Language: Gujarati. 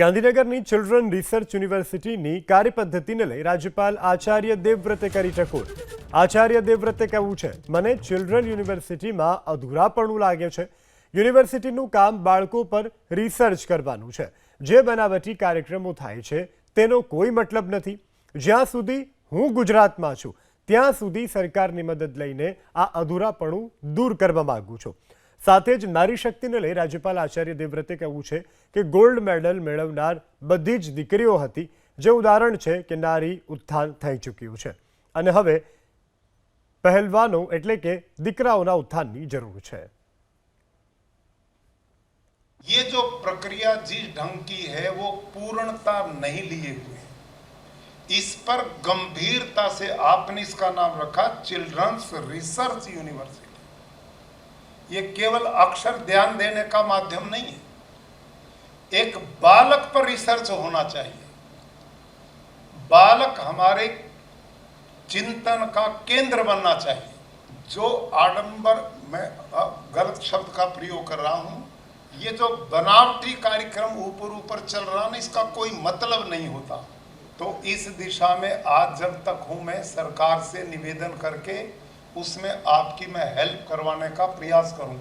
ગાંધીનગરની ચિલ્ડ્રન રિસર્ચ યુનિવર્સિટીની કાર્યપદ્ધતિને લઈ રાજ્યપાલ આચાર્ય દેવવ્રતે કરી ટકોર આચાર્ય દેવવ્રતે કહેવું છે, મને ચિલ્ડ્રન યુનિવર્સિટીમાં અધૂરાપણું લાગે છે. યુનિવર્સિટીનું કામ બાળકો પર રિસર્ચ કરવાનું છે. જે બનાવટી કાર્યક્રમો થાય છે, તેનો કોઈ મતલબ નથી. જ્યાં સુધી હું ગુજરાતમાં છું, ત્યાં સુધી સરકારની મદદ લઈને આ અધૂરાપણું દૂર કરવા માગું છું. સાથે જ નારી શક્તિને લઈ રાજ્યપાલ આચાર્ય દેવવ્રતે કહ્યું છે કે ગોલ્ડ મેડલ મેળવનાર બધી જ દીકરીઓ હતી જે ઉદાહરણ છે કે નારી ઉત્થાન થઈ ચૂક્યું છે અને હવે પહેલવાનો એટલે કે દીકરાઓના ઉત્થાનની જરૂર છે ये जो प्रक्रिया जिस ढंग की है वो पूर्णता नहीं लिए हुए इस पर गंभीरता से आपने इसका नाम रखा चिल्ड्रंस रिसर्च यूनिवर्सिटी ये केवल अक्षर ध्यान देने का माध्यम नहीं है। एक बालक पर रिसर्च होना चाहिए। बालक हमारे चिंतन का केंद्र बनना चाहिए। जो आडंबर मैं गलत शब्द का प्रयोग कर रहा हूँ, ये जो बनावटी कार्यक्रम ऊपर ऊपर चल रहा ना, इसका कोई मतलब नहीं होता। तो इस दिशा में आज जब तक हूँ मैं, सरकार से निवेदन करके उसमें आपकी मैं हेल्प करवाने का प्रयास करूंगा